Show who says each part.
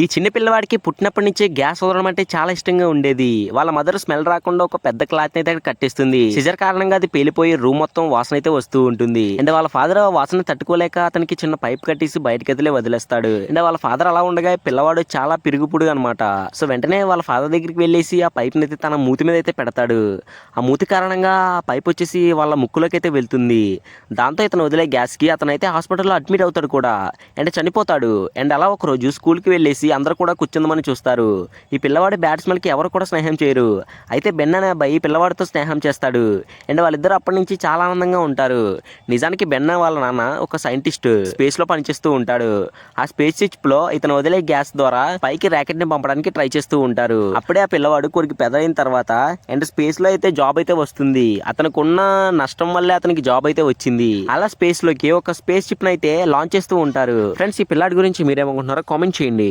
Speaker 1: ఈ చిన్న పిల్లవాడికి పుట్టినప్పటి నుంచి గ్యాస్ వదలడం అంటే చాలా ఇష్టంగా ఉండేది. వాళ్ళ మదర్ స్మెల్ రాకుండా ఒక పెద్ద క్లాత్ అయితే కట్టిస్తుంది కట్టేస్తుంది. సిజర్ కారణంగా అది పేలిపోయి రూమ్ మొత్తం వాసన అయితే వస్తూ ఉంటుంది. అండ్ వాళ్ళ ఫాదర్ వాసన తట్టుకోలేక అతనికి చిన్న పైప్ కట్టేసి బయటకి వదిలే వదిలేస్తాడు. అండ్ వాళ్ళ ఫాదర్ అలా ఉండగా పిల్లవాడు చాలా పిరుగుపుడు అనమాట సో వెంటనే వాళ్ళ ఫాదర్ దగ్గరికి వెళ్ళేసి ఆ పైప్ అయితే తన మూతి మీద అయితే పెడతాడు. ఆ మూతి కారణంగా ఆ పైప్ వచ్చేసి వాళ్ళ ముక్కులోకి అయితే వెళ్తుంది. దాంతో ఇతను వదిలే గ్యాస్కి అతనైతే హాస్పిటల్లో అడ్మిట్ అవుతాడు కూడా. అండ్ చనిపోతాడు. అండ్ అలా ఒక రోజు స్కూల్కి వెళ్ళేసి అందరూ కూడా కూర్చుందామని చూస్తారు. ఈ పిల్లవాడి బ్యాట్స్మెన్కి ఎవరు కూడా స్నేహం చేయరు. అయితే బెన్ అనే అబ్బాయి పిల్లవాడితో స్నేహం చేస్తాడు. అండ్ వాళ్ళిద్దరు అప్పటి నుంచి చాలా ఆనందంగా ఉంటారు. నిజానికి బెన్న వాళ్ళ నాన్న ఒక సైంటిస్ట్. స్పేస్లో పనిచేస్తూ ఉంటాడు. ఆ స్పేస్లో ఇతను వదిలే గ్యాస్ ద్వారా పైకి ర్యాకెట్ని పంపడానికి ట్రై చేస్తూ ఉంటారు. అప్పుడే ఆ పిల్లవాడు కొరికి పెదైన తర్వాత అండ్ స్పేస్లో అయితే జాబ్ అయితే వస్తుంది. అతనికి ఉన్న నష్టం వల్లే అతనికి జాబ్ అయితే వచ్చింది. అలా స్పేస్లోకి ఒక స్పేస్ షిప్ అయితే లాంచ్ చేస్తూ ఉంటారు. ఫ్రెండ్స్ ఈ పిల్లాడి గురించి మీరేమనుకుంటున్నారో కామెంట్ చేయండి.